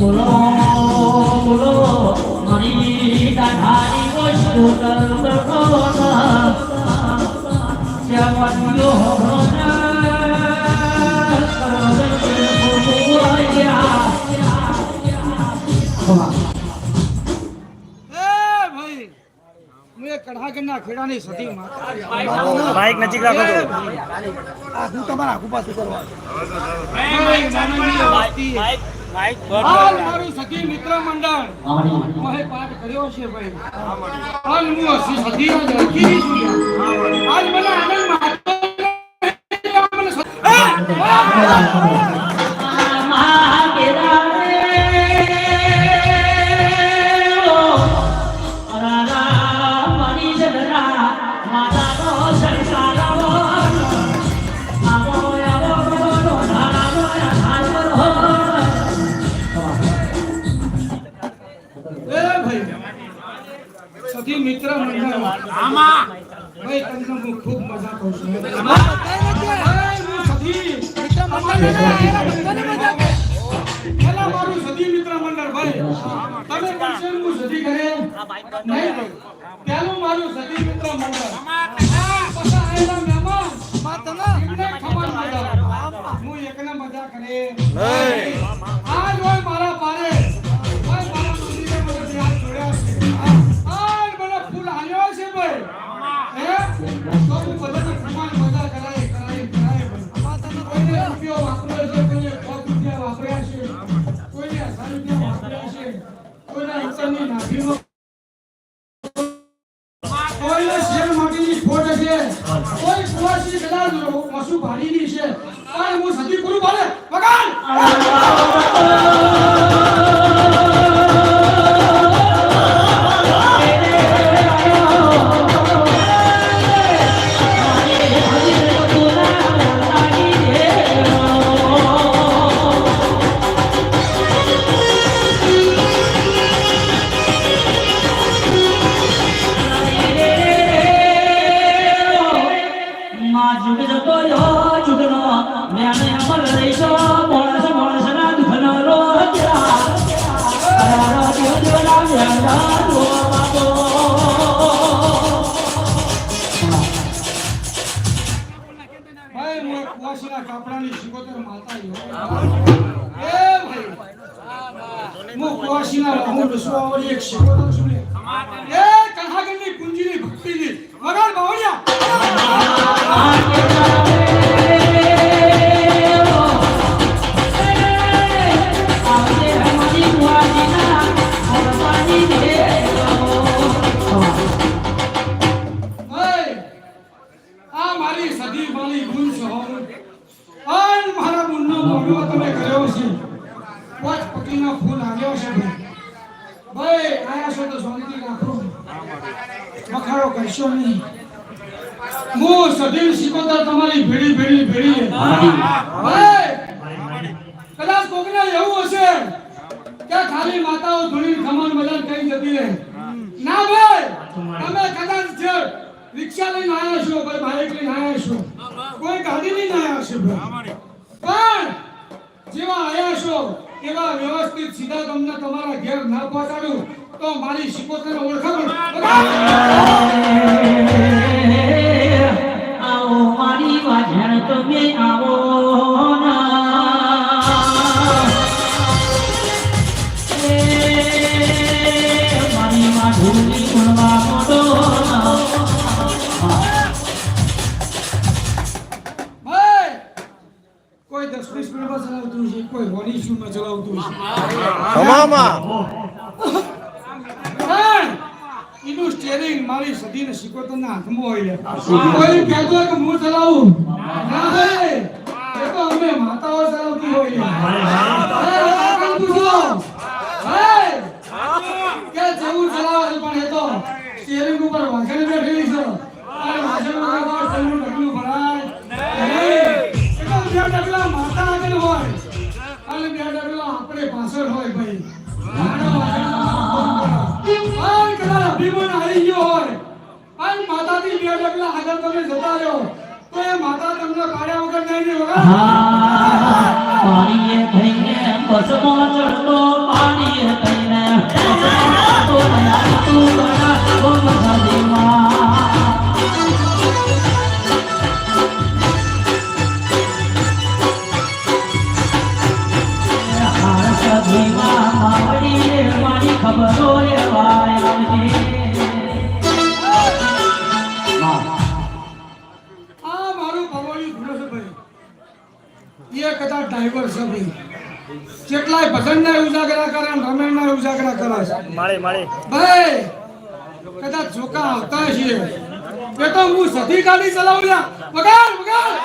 બોલો બોલો બોલો મારી દાઢાની વસ્તુ બોલો જવાનીઓ હોનો હું કઢાગરના ખેડાની સતી માઇક નજીક રાખો તો આખું તમારા આખું પાસે કરવા. મારું સખી મિત્ર મંડળ પાઠ કર્યો છે ભાઈ. હાલ હું સખી ઝળકી છું આજ મને આનંદ માતો સખી મિત્ર મંડળ. આમાં. ભાઈ તમને હું ખૂબ મજા કહું છું. સખી મિત્ર મંડળ. મારું સદી મિત્ર મંડળ ભાઈ. તમે કહેશો હું સદી કરે નહીં પેલું મારું સદી મિત્ર મંડળ. પછી આયેલા મહેમાન. એમને ખબર હું એકને મજા કરે. આજ પશુ ભાડીની છે પણ હું સતી પૂરું પાડે વગાડ માં જુગનો કોયો જુગનો મેને અમર રેશો મોણસ પાંચ ફૂલ આવ્યો છે ભાઈ. આયા છો તો શાંતિ રાખો. મખાડો કરશો નહીં. હું સદીન સિકોતર તમારી ભેડી ભેડી ભેડી ભાઈ કદાચ કોકને એવું હશે કે ખાલી માતાઓ ધૂણી ખમણ મદન કઈ જતી રહે. ના ભાઈ તમે કદાચ છે રિક્ષા લઈને આવ્યા છો કોઈ બાઇક લઈને આવ્યા છો કોઈ ગાડી લઈને આવ્યા છો ભાઈ. પણ જેવા આવ્યા છો એવા વ્યવસ્થિત સીધા તમને તમારા ઘેર ના પહોંચાડું તો મારી સિકોતર ઓળખાણ આવો મારી વાજણ તમે આવો દસ ચલાવતું છે કોઈ હોની શૂમાં ચલાવતું છે. તમામાં એનું સ્ટીયરિંગ મારી સદીને સિકોતરના હાથમાં હોય કોઈ કહેતો હોય કે હું ચલાવું? ના હે. એ તો અમે માતાઓ ચલાવતી હોઈએ આપણે પાછળ હોય ભાઈ. કદાચ અભિમાન આવી ગયો હોય. તમે જતા રહો. તો એ માતા તમને પાડ્યા વગર નહીં ને વગર પાણીએ ચડતો, પાણીએ થઈને છે ભાઈ કેટલાય ભજનના ઉજાગરા કરે અને રમેણના ઉજાગરા કરે છે. માળે માળે. ભાઈ કદાચ જોકા આવતા છીએ એ તો હું સધી ગાડી ચલાવ્યા પગાર વગાડ.